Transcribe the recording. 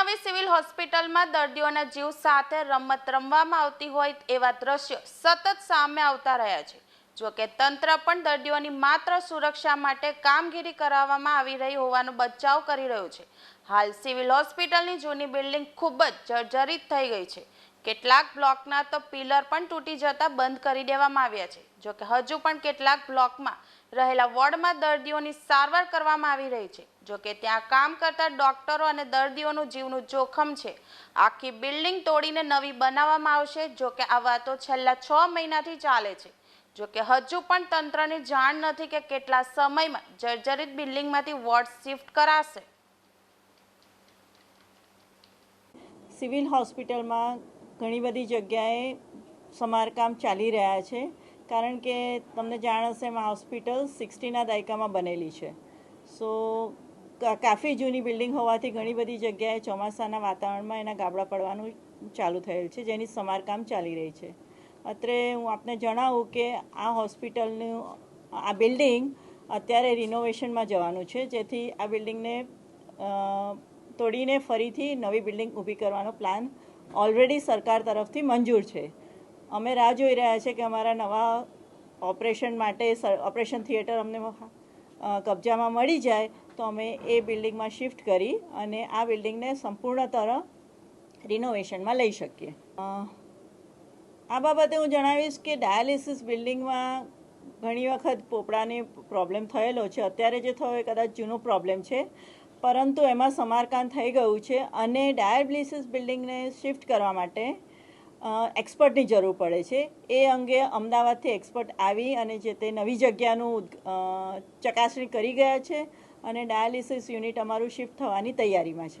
નવી સિવિલ હોસ્પિટલમાં દર્દીઓના જીવ સાથે રમત રમવામાં આવતી હોય એવા દ્રશ્યો સતત સામે આવતા રહ્યા છે. જો કે તંત્ર પણ દર્દીઓની માત્ર સુરક્ષા માટે કામગીરી કરાવવામાં આવી રહી હોવાનો બચાવ કરી રહ્યું છે. હાલ સિવિલ હોસ્પિટલની જૂની બિલ્ડિંગ ખૂબ જ જર્જરિત થઈ ગઈ છે. કેટલાક બ્લોકના તો પિલર પણ તૂટી જતા બંધ કરી દેવામાં આવ્યા છે. જો કે હજુ પણ કેટલાક બ્લોકમાં રહેલા વોર્ડમાં દર્દીઓની સારવાર કરવામાં આવી રહી છે. જો કે ત્યાં કામ કરતા ડોક્ટરો અને દર્દીઓનું જીવનું જોખમ છે. આખી બિલ્ડિંગ તોડીને નવી બનાવવામાં આવશે. જો કે આ વાતો છેલ્લા છ મહિનાથી ચાલે છે. જો કે હજુ પણ તંત્રને જાણ નથી કે કેટલા સમયમાં જર્જરિત બિલ્ડિંગમાંથી વોર્ડ શિફ્ટ કરાશે. સિવિલ હોસ્પિટલમાં ઘણી બધી જગ્યાએ સમારકામ ચાલી રહ્યા છે. કારણ કે તમને જાણ હશે એમાં હોસ્પિટલ સિક્સટીના દાયકામાં બનેલી છે. સો કાફી જૂની બિલ્ડિંગ હોવાથી ઘણી બધી જગ્યાએ ચોમાસાના વાતાવરણમાં એના ગાબડા પડવાનું ચાલુ થયેલ છે, જેની સમારકામ ચાલી રહી છે. અત્રે હું આપને જણાવું કે આ હોસ્પિટલનું, આ બિલ્ડિંગ અત્યારે રિનોવેશનમાં જવાનું છે. જેથી આ બિલ્ડિંગને તોડીને ફરીથી નવી બિલ્ડિંગ ઊભી કરવાનો પ્લાન ઓલરેડી સરકાર તરફથી મંજૂર છે. અમે રાહ જોઈ રહ્યા છે કે અમારા નવા ઓપરેશન માટે ઓપરેશન થિયેટર અમને કબજામાં મળી જાય તો અમે એ બિલ્ડિંગમાં શિફ્ટ કરી અને આ બિલ્ડિંગને સંપૂર્ણતર રિનોવેશનમાં લઈ શકીએ. આ બાબતે હું જણાવીશ કે ડાયાલિસિસ બિલ્ડિંગમાં ઘણી વખત પોપડાને પ્રોબ્લેમ થયેલો છે. અત્યારે જે થયો એ કદાચ જૂનો પ્રોબ્લેમ છે. પરંતુ એમાં સમારકામ થઈ ગયું છે અને ડાયાલિસિસ બિલ્ડિંગને શિફ્ટ કરવા માટે એક્સપર્ટની જરૂર પડે છે. એ અંગે અમદાવાદથી એક્સપર્ટ આવી અને જે તે નવી જગ્યાનું ચકાસણી કરી ગયા છે અને ડાયાલિસિસ યુનિટ અમારું શિફ્ટ થવાની તૈયારીમાં છે.